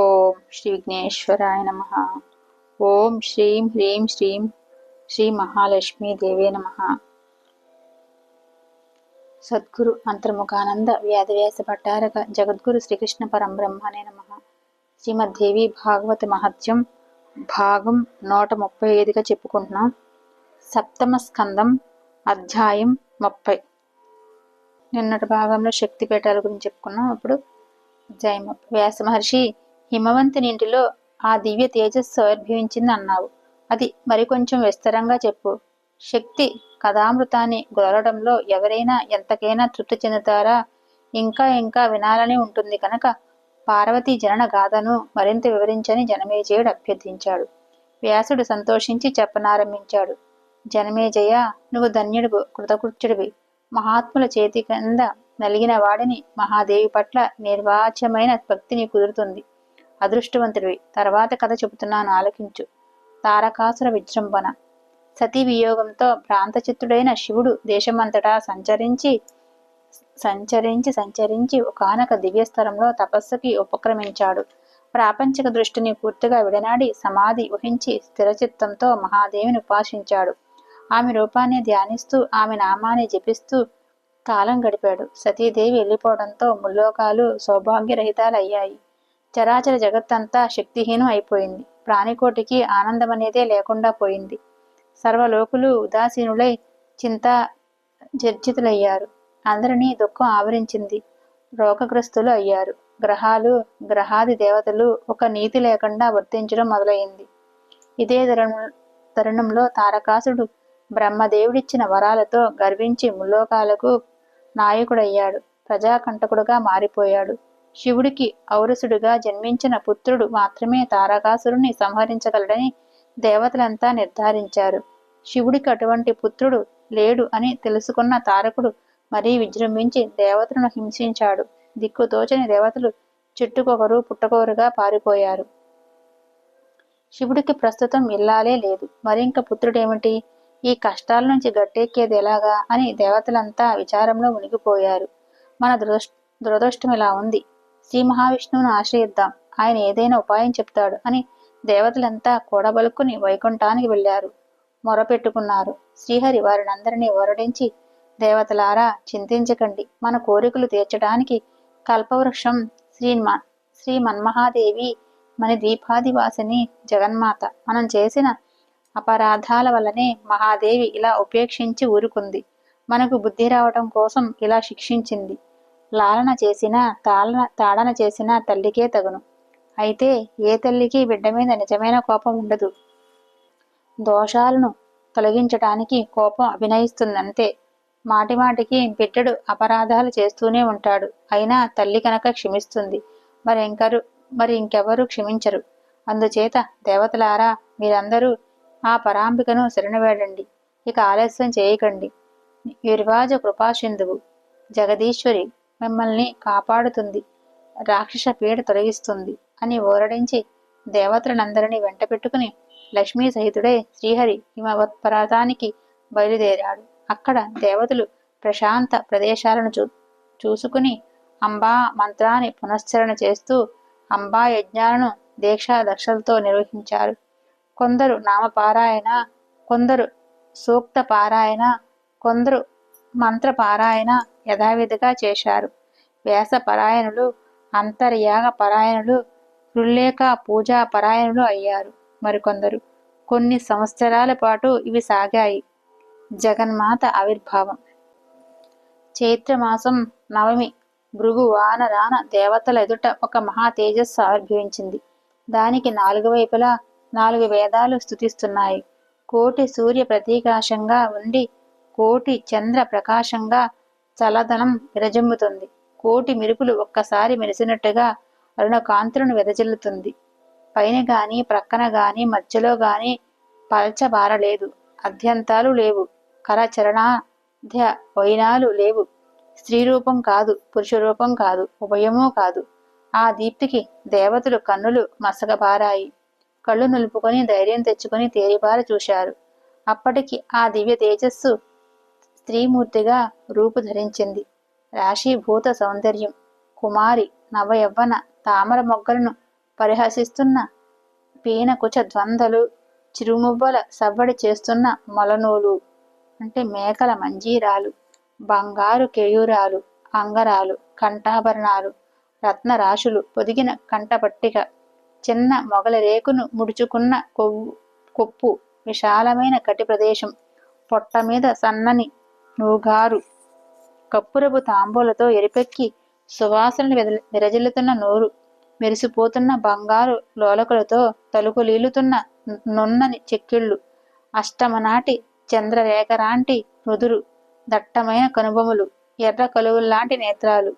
ఓం శ్రీ విఘ్నేశ్వరాయ నమ. ఓం శ్రీం హ్రీం శ్రీం శ్రీ మహాలక్ష్మీ దేవే నమ. సద్గురు అంతర్ముఖానంద వ్యాధవ్యాస భట్టారక జగద్గురు శ్రీకృష్ణ పరంబ్రహ్మనే నమ. శ్రీమద్దేవి భాగవత మహత్యం భాగం నూట ముప్పై ఐదుగా చెప్పుకుంటున్నాం. సప్తమ స్కందం అధ్యాయం ముప్పై. నిన్నటి భాగంలో శక్తి పీఠాల గురించి చెప్పుకున్నాం. ఇప్పుడు జయ వ్యాస మహర్షి హిమవంతునింటిలో ఆ దివ్య తేజస్సు ఆవిర్భవించింది అన్నావు. అది మరికొంచెం విస్తరంగా చెప్పు. శక్తి కథామృతాన్ని గొలవడంలో ఎవరైనా ఎంతకైనా తృప్తి చెందుతారా? ఇంకా ఇంకా వినాలని ఉంటుంది కనుక పార్వతీ జనన గాథను మరింత వివరించని జనమేజయుడు అభ్యర్థించాడు. వ్యాసుడు సంతోషించి చెప్పనారంభించాడు. జనమేజయ నువ్వు ధన్యుడు కృతకృత్యుడివి. మహాత్ముల చేతి కింద నలిగిన వాడిని మహాదేవి పట్ల నిర్వాచ్యమైన భక్తిని కుదురుతుంది. అదృష్టవంతుడివి. తర్వాత కథ చెబుతున్నాను ఆలకించు. తారకాసుర విజృంభణ. సతీ వియోగంతో భ్రాంతచిత్తుడైన శివుడు దేశమంతటా సంచరించి సంచరించి సంచరించి ఒకనొక దివ్యస్థలంలో తపస్సుకి ఉపక్రమించాడు. ప్రాపంచిక దృష్టిని పూర్తిగా విడనాడి సమాధి ఊహించి స్థిరచిత్తంతో మహాదేవిని ఉపాసించాడు. ఆమె రూపాన్ని ధ్యానిస్తూ ఆమె నామాన్ని జపిస్తూ కాలం గడిపాడు. సతీదేవి వెళ్ళిపోవడంతో ముల్లోకాలు సౌభాగ్యరహితాలయ్యాయి. చరాచర జగత్తంతా శక్తిహీనం అయిపోయింది. ప్రాణికోటికి ఆనందమనేదే లేకుండా పోయింది. సర్వలోకులు ఉదాసీనులై చింత జర్జితులయ్యారు. అందరినీ దుఃఖం ఆవరించింది. రోగగ్రస్తులు అయ్యారు. గ్రహాలు గ్రహాది దేవతలు ఒక నీతి లేకుండా వర్తించడం మొదలైంది. ఇదే తరుణంలో తారకాసుడు బ్రహ్మదేవుడిచ్చిన వరాలతో గర్వించి ముల్లోకాలకు నాయకుడయ్యాడు. ప్రజాకంటకుడుగా మారిపోయాడు. శివుడికి ఔరసుడుగా జన్మించిన పుత్రుడు మాత్రమే తారకాసురుని సంహరించగలడని దేవతలంతా నిర్ధారించారు. శివుడికి అటువంటి పుత్రుడు లేడు అని తెలుసుకున్న తారకుడు మరీ విజృంభించి దేవతలను హింసించాడు. దిక్కుతోచని దేవతలు చెట్టుకొకరు పుట్టకొకరుగా పారిపోయారు. శివుడికి ప్రస్తుతం ఇల్లాలే లేదు. మరింక పుత్రుడేమిటి? ఈ కష్టాల నుంచి గట్టెక్కేది ఎలాగా? అని దేవతలంతా విచారంలో మునిగిపోయారు. మన దురదృష్టం ఇలా ఉంది. శ్రీ మహావిష్ణువును ఆశ్రయిద్దాం. ఆయన ఏదైనా ఉపాయం చెప్తాడు అని దేవతలంతా కూడబలుక్కుని వైకుంఠానికి వెళ్ళారు మొరపెట్టుకున్నారు. శ్రీహరి వారినందరినీ ఓరడించి దేవతలారా చింతించకండి. మన కోరికలు తీర్చడానికి కల్పవృక్షం శ్రీ శ్రీ మన్మహాదేవి మన దీపాదివాసిని జగన్మాత. మనం చేసిన అపరాధాల వల్లనే మహాదేవి ఇలా ఉపేక్షించి ఊరుకుంది. మనకు బుద్ధి రావటం కోసం ఇలా శిక్షించింది. లాలన చేసిన తాళన తాడన చేసిన తల్లికే తగును. అయితే ఏ తల్లికి బిడ్డ మీద నిజమైన కోపం ఉండదు? దోషాలను తొలగించటానికి కోపం అభినయిస్తుందంతే. మాటిమాటికి బిడ్డడు అపరాధాలు చేస్తూనే ఉంటాడు. అయినా తల్లి కనుక క్షమిస్తుంది మరి ఇంకరు మరి ఇంకెవరూ క్షమించరు? అందుచేత దేవతలారా మీరందరూ ఆ పరాంబికను శరణవేడండి. ఇక ఆలస్యం చేయకండి. నిర్వాజ కృపాసింధువు జగదీశ్వరి. మిమ్మల్ని కాపాడుతుంది. రాక్షస పీడ తొలగిస్తుంది అని ఓరడించి దేవతలందరినీ వెంట పెట్టుకుని లక్ష్మీ సహితుడే శ్రీహరి హిమవత్పరాతానికి బయలుదేరాడు. అక్కడ దేవతలు ప్రశాంత ప్రదేశాలను చూ చూసుకుని అంబా మంత్రాన్ని పునశ్చరణ చేస్తూ అంబా యజ్ఞాలను దీక్షా దక్షలతో నిర్వహించారు. కొందరు నామపారాయణ కొందరు సూక్త పారాయణ కొందరు మంత్ర పారాయణ యథావిధిగా చేశారు. వ్యాస పరాయణులు అంతర్యాగ పరాయణులు రుల్లేఖ పూజా పరాయణులు అయ్యారు మరికొందరు. కొన్ని సంవత్సరాల పాటు ఇవి సాగాయి. జగన్మాత ఆవిర్భావం. చైత్రమాసం నవమి భృగు వాన రాన దేవతల ఎదుట ఒక మహా తేజస్సు ఆవిర్భవించింది. దానికి నాలుగు వైపులా నాలుగు వేదాలు స్థుతిస్తున్నాయి కోటి సూర్య ప్రతీకాశంగా ఉండి కోటి చంద్ర ప్రకాశంగా చల్లదనం విరజమ్ముతుంది. కోటి మెరుపులు ఒక్కసారి మెరిసినట్టుగా అరుణకాంతులను వెదజల్లుతుంది. పైన గాని ప్రక్కన గాని మధ్యలో గాని పల్చబారలేదు అధ్యంతాలు లేవు. కరచరణాధ్య వైనాలు లేవు. స్త్రీ రూపం కాదు పురుష రూపం కాదు ఉభయమూ కాదు. ఆ దీప్తికి దేవతలు కన్నులు మసగబారాయి కళ్ళు నిలుపుకొని ధైర్యం తెచ్చుకొని తేరిపార చూశారు. అప్పటికి ఆ దివ్య తేజస్సు స్త్రీమూర్తిగా రూపు ధరించింది. రాశీభూత సౌందర్యం. కుమారి నవయవ్వన తామర మొగ్గలను పరిహసిస్తున్న పీనకుచ ద్వందలు చిరుమువ్వల సవ్వడి చేస్తున్న మొలనూలు అంటే మేకల మంజీరాలు బంగారు కేయూరాలు అంగరాలు కంఠాభరణాలు రత్నరాశులు పొదిగిన కంటపట్టిక చిన్న మొగల రేకును ముడుచుకున్న కొవ్వు కొప్పు విశాలమైన కటి ప్రదేశం పొట్ట మీద సన్నని నూగారు. కప్పురపు తాంబూలతో ఎరిపెక్కి సువాసనలు విరజిల్లుతున్న నోరు. మెరిసిపోతున్న బంగారు లోలకులతో తలుకులీలుతున్న నున్నని చెక్కిళ్ళు. అష్టమనాటి చంద్రరేఖరాంటి రుదురు దట్టమైన కనుబొములు. ఎర్ర కలువుల్లాంటి నేత్రాలు.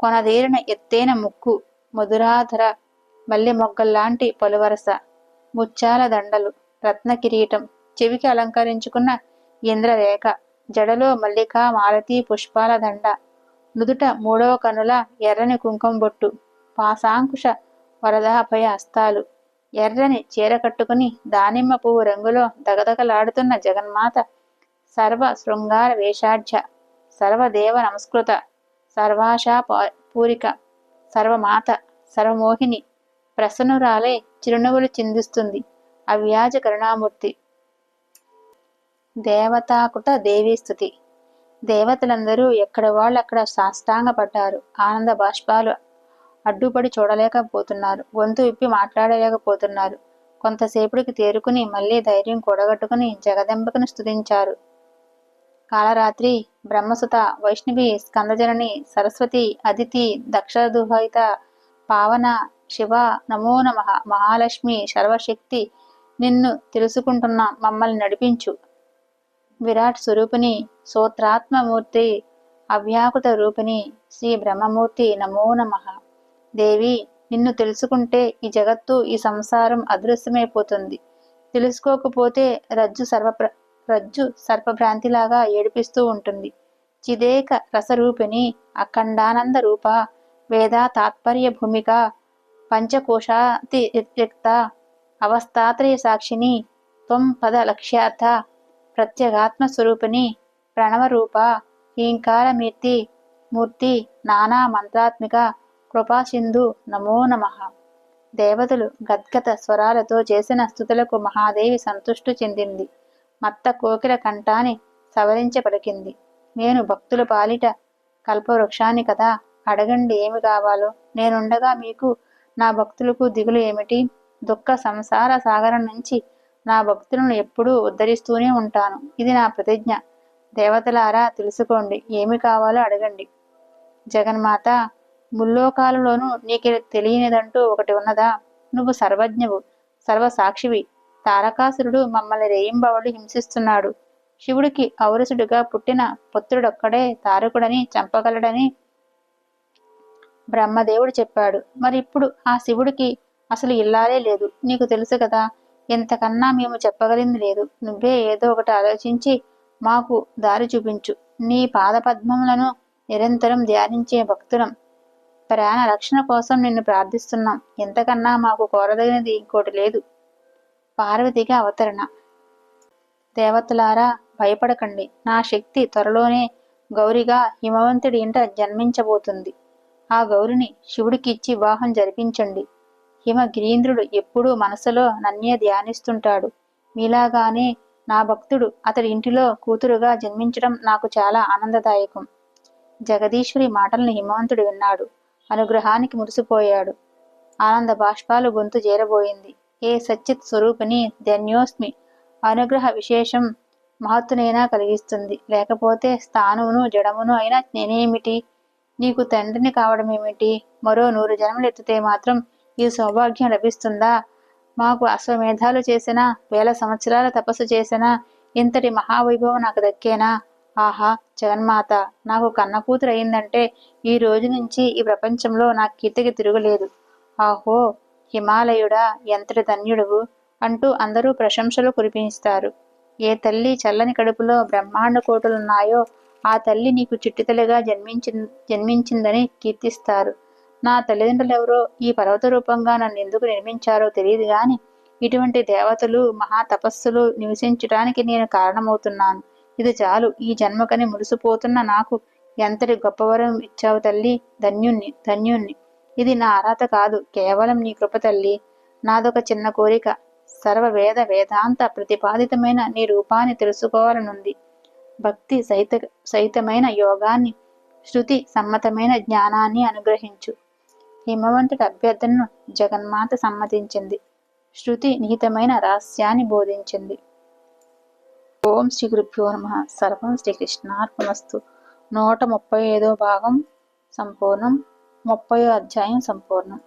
కొనదేరిన ఎత్తైన ముక్కు. మధురాధర మల్లె మొగ్గల్లాంటి పలువరస. ముత్యాల దండలు. రత్న కిరీటం. చెవికి అలంకరించుకున్న ఇంద్రరేఖ. జడలో మల్లికా మాలతి పుష్పాల దండ. నుదుట మూడవ కనుల ఎర్రని కుంకుమ బొట్టు. పాసాంకుశ వరదాభయ హస్తాలు ఎర్రని చీర కట్టుకుని దానిమ్మ పువ్వు రంగులో దగదగలాడుతున్న జగన్మాత సర్వ శృంగార వేషాఢ్య సర్వదేవ నమస్కృత సర్వాశా పూరిక సర్వమాత సర్వమోహిని ప్రసన్నురాలే చిరునవ్వులు చిందిస్తుంది అవ్యాజ కరుణామూర్తి. దేవతాకుట దేవీస్థుతి దేవతలందరూ ఎక్కడ వాళ్ళు అక్కడ సాష్టాంగపడ్డారు. ఆనంద బాష్పాలు అడ్డుపడి చూడలేకపోతున్నారు. గొంతు విప్పి మాట్లాడలేకపోతున్నారు. కొంతసేపుడికి తేరుకుని మళ్ళీ ధైర్యం కూడగట్టుకుని జగదెంబకుని స్తుతించారు. కాలరాత్రి బ్రహ్మసుత వైష్ణవి స్కందజనని సరస్వతి అదితి దక్షదుహైత పావన శివ నమో నమ మహాలక్ష్మి సర్వశక్తి నిన్ను తెలుసుకుంటున్న మమ్మల్ని నడిపించు. విరాట్ స్వరూపిణి సూత్రాత్మమూర్తి అవ్యాకృత రూపిణి శ్రీ బ్రహ్మమూర్తి నమో నమ. దేవి నిన్ను తెలుసుకుంటే ఈ జగత్తు ఈ సంసారం అదృశ్యమైపోతుంది. తెలుసుకోకపోతే రజ్జు సర్వ రజ్జు సర్పభ్రాంతిలాగా ఏడిపిస్తూ ఉంటుంది. చిదేక రసరూపిణి అఖండానంద రూప వేద తాత్పర్య భూమిక పంచకోశాతి వ్యక్త అవస్థాత్రయ సాక్షిని త్వం పద లక్ష్యార్థ ప్రత్యేగాత్మ స్వరూపిణి ప్రణవరూప హీంకారమీర్తి మూర్తి నానా మంత్రాత్మిక కృపాసింధు నమో నమ. దేవతలు గద్గత స్వరాలతో చేసిన స్థుతులకు మహాదేవి సంతుష్టు చెందింది. మత్త కోకిల కంఠాన్ని సవరించి పలికింది నేను భక్తుల పాలిట కల్పవృక్షాన్ని కదా అడగండి ఏమి కావాలో? నేనుండగా మీకు నా భక్తులకు దిగులు ఏమిటి? దుఃఖ సంసార సాగరం నుంచి నా భక్తులను ఎప్పుడూ ఉద్ధరిస్తూనే ఉంటాను. ఇది నా ప్రతిజ్ఞ. దేవతలారా తెలుసుకోండి. ఏమి కావాలో అడగండి. జగన్మాత ముల్లోకాలలోనూ నీకు తెలియనిదంటూ ఒకటి ఉన్నదా? నువ్వు సర్వజ్ఞవు సర్వసాక్షివి. తారకాసురుడు మమ్మల్ని రేయింబవళ్ళు హింసిస్తున్నాడు. శివుడికి ఔరసుడిగా పుట్టిన పుత్రుడొక్కడే తారకుడని చంపగలడని బ్రహ్మదేవుడు చెప్పాడు. మరి ఇప్పుడు ఆ శివుడికి అసలు ఇల్లాలే లేదు. నీకు తెలుసు కదా ఎంతకన్నా మేము చెప్పగలింది లేదు. నువ్వే ఏదో ఒకటి ఆలోచించి మాకు దారి చూపించు. నీ పాదపద్మములను నిరంతరం ధ్యానించే భక్తులం. ప్రాణ రక్షణ కోసం నిన్ను ప్రార్థిస్తున్నాం. ఎంతకన్నా మాకు కోరదగినది ఇంకోటి లేదు. పార్వతిగా అవతరణ. దేవతలారా భయపడకండి. నా శక్తి త్వరలోనే గౌరిగా హిమవంతుడి ఇంట జన్మించబోతుంది. ఆ గౌరిని శివుడికి ఇచ్చి వివాహం జరిపించండి. హిమగిరీంద్రుడు ఎప్పుడూ మనసులో నన్నే ధ్యానిస్తుంటాడు. మీలాగానే నా భక్తుడు అతడి ఇంటిలో కూతురుగా జన్మించడం నాకు చాలా ఆనందదాయకం. జగదీశ్వరి మాటలను హిమవంతుడు విన్నాడు. అనుగ్రహానికి మురిసిపోయాడు. ఆనంద బాష్పాలు గొంతు చేరబోయింది. ఏ సచిత్ స్వరూపిణి ధన్యోస్మి అనుగ్రహ విశేషం మహత్తునైనా కలిగిస్తుంది. లేకపోతే స్థానమును జడమును అయినా నేనేమిటి? నీకు తండ్రిని కావడమేమిటి? మరో నూరు జన్మలు ఎత్తితే మాత్రం ఈ సౌభాగ్యం లభిస్తుందా? మాకు అశ్వమేధాలు చేసినా వేల సంవత్సరాల తపస్సు చేసినా ఇంతటి మహావైభవం నాకు దక్కేనా? ఆహా జగన్మాత నాకు కన్న కూతురు అయిందంటే ఈ రోజు నుంచి ఈ ప్రపంచంలో నా కీర్తికి తిరుగులేదు. ఆహో హిమాలయుడా ఎంతటి ధన్యుడువు అంటూ అందరూ ప్రశంసలు కురిపిస్తారు ఏ తల్లి చల్లని కడుపులో బ్రహ్మాండ కోటులున్నాయో ఆ తల్లి నీకు చిట్టితల్లిగా జన్మించి జన్మించిందని కీర్తిస్తారు. నా తల్లిదండ్రులు ఎవరో ఈ పర్వత రూపంగా నన్ను ఎందుకు నిర్మించారో తెలియదు గాని ఇటువంటి దేవతలు మహా తపస్సులు నివసించడానికి నేను కారణమవుతున్నాను. ఇది చాలు. ఈ జన్మకని మురిసిపోతున్న నాకు ఎంతటి గొప్పవరం ఇచ్చావు తల్లి? ధన్యుణ్ణి ధన్యుణ్ణి. ఇది నా అర్హత కాదు. కేవలం నీ కృప తల్లి. నాదొక చిన్న కోరిక. సర్వవేద వేదాంత ప్రతిపాదితమైన నీ రూపాన్ని తెలుసుకోవాలనుంది. భక్తి సహిత సహితమైన యోగాన్ని శృతి సమ్మతమైన జ్ఞానాన్ని అనుగ్రహించు. హిమవంతుడి అభ్యర్థనను జగన్మాత సమ్మతించింది. శృతి నిహితమైన రహస్యాన్ని బోధించింది. ఓం శ్రీ గురుభ్యో నమ. సర్వం శ్రీకృష్ణార్పణస్తు నూట ముప్పై ఐదో భాగం సంపూర్ణం. ముప్పై అధ్యాయం సంపూర్ణం.